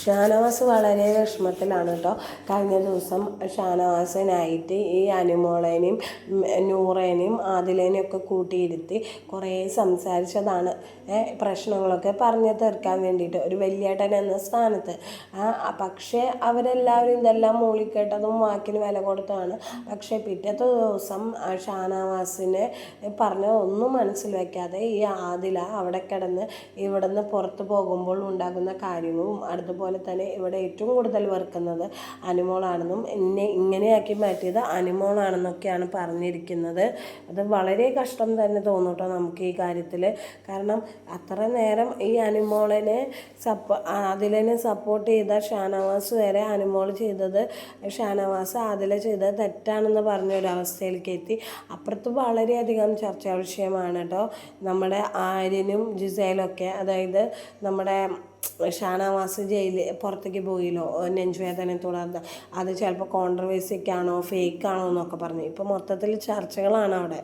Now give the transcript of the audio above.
ഷാനവാസ് വളരെ വിഷമത്തിലാണ് കേട്ടോ കഴിഞ്ഞ ദിവസം ഷാനവാസനായിട്ട് ഈ അനുമോളേനെയും നൂറേനെയും ആദിലേനെയും ഒക്കെ കൂട്ടിയിരുത്തി കുറേ സംസാരിച്ചതാണ്. പ്രശ്നങ്ങളൊക്കെ പറഞ്ഞു തീർക്കാൻ വേണ്ടിയിട്ട് ഒരു വലിയേട്ടൻ എന്ന സ്ഥാനത്ത്. പക്ഷേ അവരെല്ലാവരും ഇതെല്ലാം മൂളിക്കേട്ടതും വാക്കിന് വില കൊടുത്തതാണ്. പക്ഷേ പിറ്റത്തെ ദിവസം ഷാനവാസിനെ പറഞ്ഞ ഒന്നും മനസ്സിൽ വയ്ക്കാതെ ഈ ആദില അവിടെ കിടന്ന് ഇവിടുന്ന് പുറത്ത് പോകുമ്പോൾ ഉണ്ടാകുന്ന കാര്യങ്ങളും അതുപോലെ തന്നെ ഇവിടെ ഏറ്റവും കൂടുതൽ വെറുക്കുന്നത് അനുമോളാണെന്നും എന്നെ ഇങ്ങനെയാക്കി മാറ്റിയത് അനുമോളാണെന്നൊക്കെയാണ് പറഞ്ഞിരിക്കുന്നത്. അത് വളരെ കഷ്ടം തന്നെ തോന്നും നമുക്ക് ഈ കാര്യത്തിൽ കാരണം അത്ര നേരം ഈ അനുമോളിനെ സപ്പോ ആദിലിനെ സപ്പോർട്ട് ചെയ്ത ഷാനവാസ് വരെ അനിമോൾ ചെയ്തത് ഷാനവാസ് ആദില ചെയ്തത് തെറ്റാണെന്ന് പറഞ്ഞ ഒരു അവസ്ഥയിലേക്ക് എത്തി. അപ്പുറത്ത് വളരെയധികം ചർച്ചാ വിഷയമാണ് കേട്ടോ നമ്മുടെ ആര്യനും ജിസയിലൊക്കെ അതായത് നമ്മുടെ ഷാനവാസ് ജയിലിൽ പുറത്തേക്ക് പോയില്ലോ നെഞ്ചുവേദന തുടർന്ന്. അത് ചിലപ്പോൾ കോൺട്രവേഴ്സിക്കാണോ ഫേക്ക് ആണോ എന്നൊക്കെ പറഞ്ഞു. ഇപ്പോൾ മൊത്തത്തിൽ ചർച്ചകളാണ് അവിടെ.